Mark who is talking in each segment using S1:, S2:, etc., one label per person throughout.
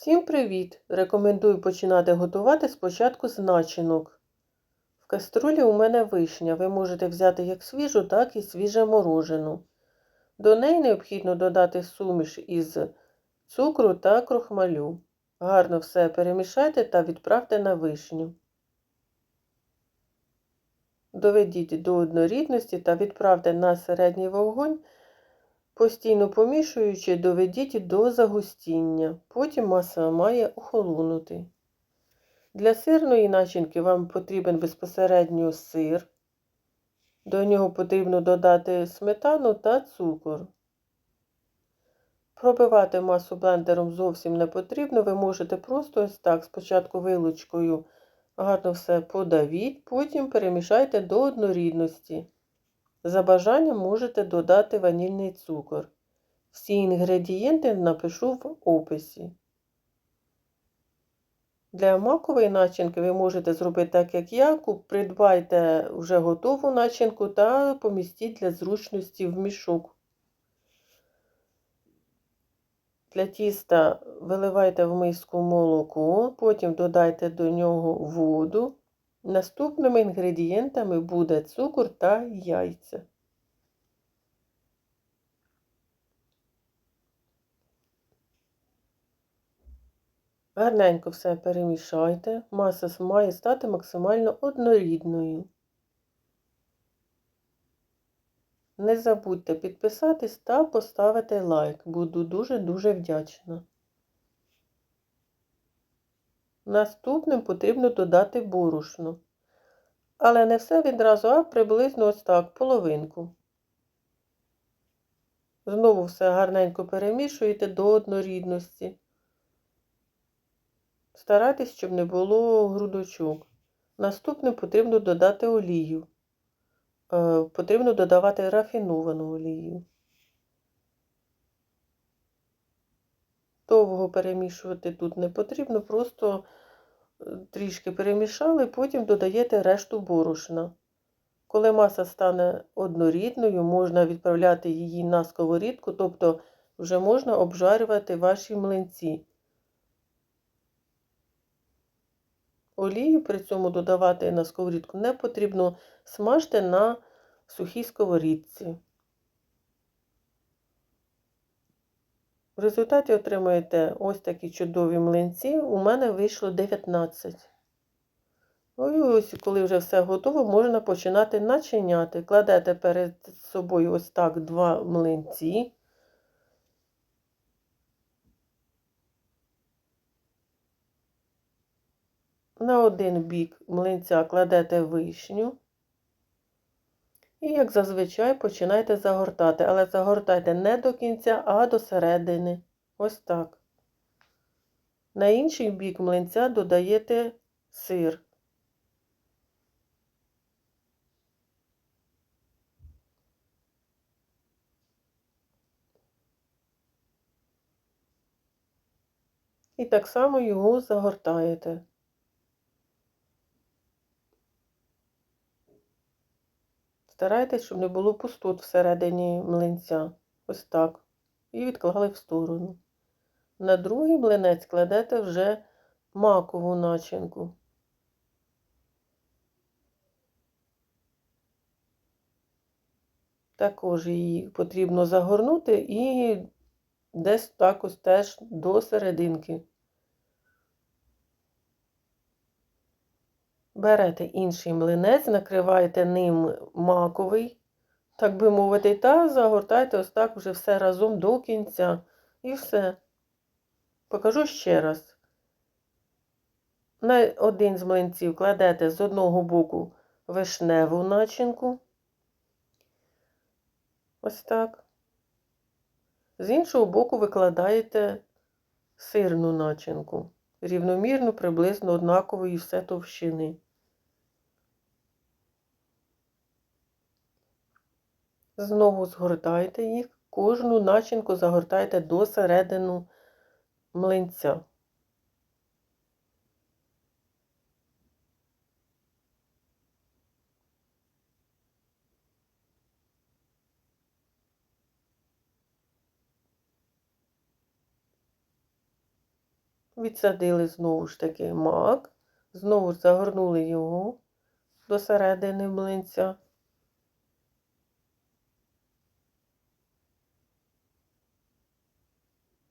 S1: Всім привіт! Рекомендую починати готувати спочатку з начинок. В каструлі у мене вишня. Ви можете взяти як свіжу, так і свіже морожену. До неї необхідно додати суміш із цукру та крохмалю. Гарно все перемішайте та відправте на вишню. Доведіть до однорідності та відправте на середній вогонь, постійно помішуючи, доведіть до загустіння. Потім маса має охолонути. Для сирної начинки вам потрібен безпосередньо сир. До нього потрібно додати сметану та цукор. Пробивати масу блендером зовсім не потрібно. Ви можете просто ось так, спочатку вилучкою гарно все подавіть, потім перемішайте до однорідності. За бажанням можете додати ванільний цукор. Всі інгредієнти напишу в описі. Для макової начинки ви можете зробити так, як я. Придбайте вже готову начинку та помістіть для зручності в мішок. Для тіста виливайте в миску молоко, потім додайте до нього воду. Наступними інгредієнтами буде цукор та яйця. Гарненько все перемішайте. Маса має стати максимально однорідною. Не забудьте підписатись та поставити лайк. Буду дуже-дуже вдячна. Наступним потрібно додати борошно. Але не все відразу, а приблизно ось так, половинку. Знову все гарненько перемішуєте до однорідності. Старайтесь, щоб не було грудочок. Наступним потрібно додати олію. Е, потрібно додавати рафіновану олію. Довго перемішувати тут не потрібно, просто е, трішки перемішали, потім додаєте решту борошна. Коли маса стане однорідною, можна відправляти її на сковорідку, тобто вже можна обжарювати ваші млинці. Олію при цьому додавати на сковорідку не потрібно смажте на сухій сковорідці. В результаті отримаєте ось такі чудові млинці. У мене вийшло 19. Ну і ось, коли вже все готово, можна починати начиняти. Кладете перед собою ось так два млинці. На один бік млинця кладете вишню. І, як зазвичай, починайте загортати, але загортайте не до кінця, а до середини. Ось так. На інший бік млинця додаєте сир. І так само його загортаєте. Старайтесь, щоб не було пустот всередині млинця. Ось так. І відклали в сторону. На другий млинець кладете вже макову начинку. Також її потрібно загорнути і десь так ось теж до серединки. Берете інший млинець, накриваєте ним маковий, так би мовити, та загортайте ось так вже все разом до кінця. І все. Покажу ще раз. На один з млинців кладете з одного боку вишневу начинку. Ось так. З іншого боку викладаєте сирну начинку. Рівномірно, приблизно однакової все товщини. Знову згортайте їх, кожну начинку загортайте до середину млинця. Відсадили знову ж таки мак, знову загорнули його до середини млинця.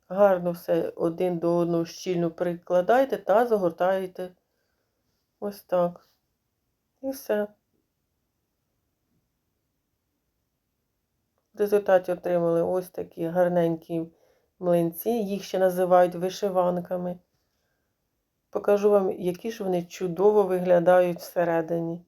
S1: Гарно все один до одного щільно прикладайте та загортаєте ось так. І все. В результаті отримали ось такі гарненькі млинці. Їх ще називають вишиванками. Покажу вам, які ж вони чудово виглядають всередині.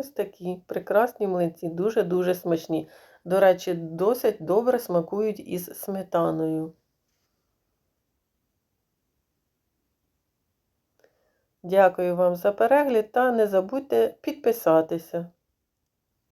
S1: Ось такі прекрасні млинці, дуже-дуже смачні. До речі, досить добре смакують із сметаною. Дякую вам за перегляд та не забудьте підписатися.